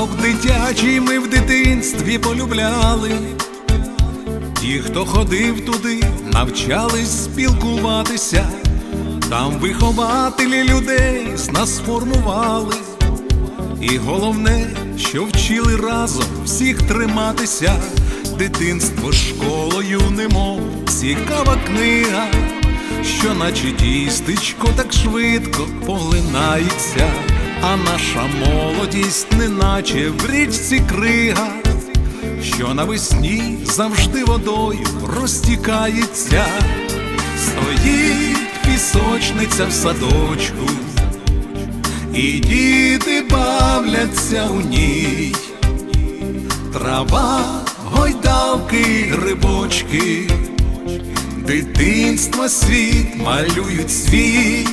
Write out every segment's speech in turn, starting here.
Садок дитячий ми в дитинстві полюбляли. Ті, хто ходив туди, навчались спілкуватися. Там вихователі людей з нас формували. І головне, що вчили разом всіх триматися. Дитинство школою, немов цікава книга, що наче тістечко так швидко поглинається, а наша молодість, неначе в річці крига, що навесні завжди водою розтікається, стоїть пісочниця в садочку, і діти бавляться у ній, трава, гойдалки, грибочки, дитинства світ малюють свій,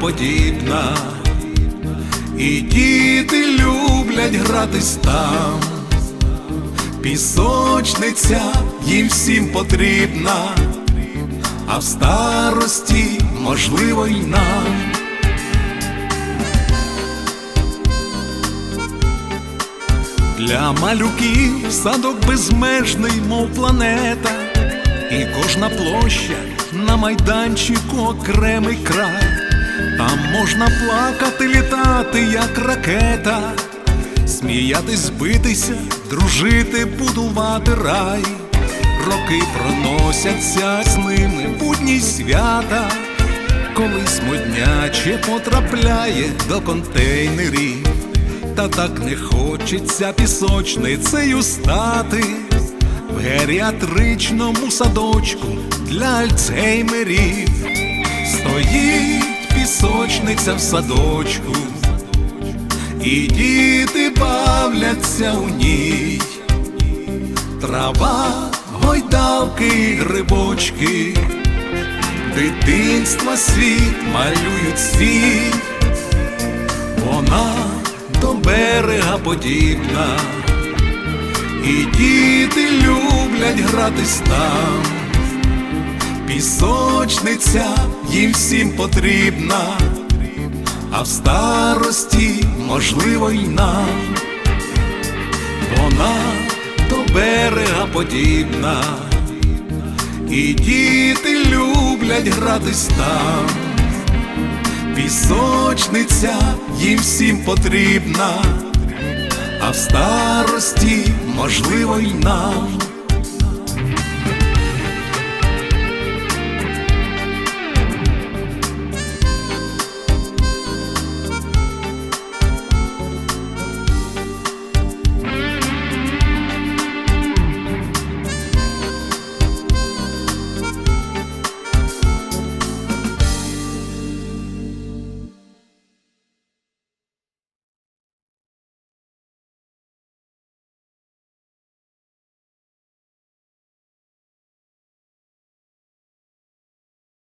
подібна, і діти люблять гратись там. Пісочниця їм всім потрібна, а в старості можливо й нам. Для малюків садок безмежний, мов планета, і кожна площа на майданчику окремий край. Там можна плакати, літати, як ракета, сміятись, битися, дружити, будувати рай. Роки проносяться з ними будні свята, коли смодняче потрапляє до контейнерів. Та так не хочеться пісочницею стати в геріатричному садочку для альцгеймерів. Стоїть пісочниця в садочку, і діти бавляться у ній. Трава, гойдалки, грибочки, дитинства світ малюють світ. Вона до берега подібна, і діти люблять гратись там. Пісочниця їм всім потрібна, а в старості можливо й нам. Вона до берега подібна, і діти люблять гратись там. Пісочниця їм всім потрібна, а в старості можливо й нам.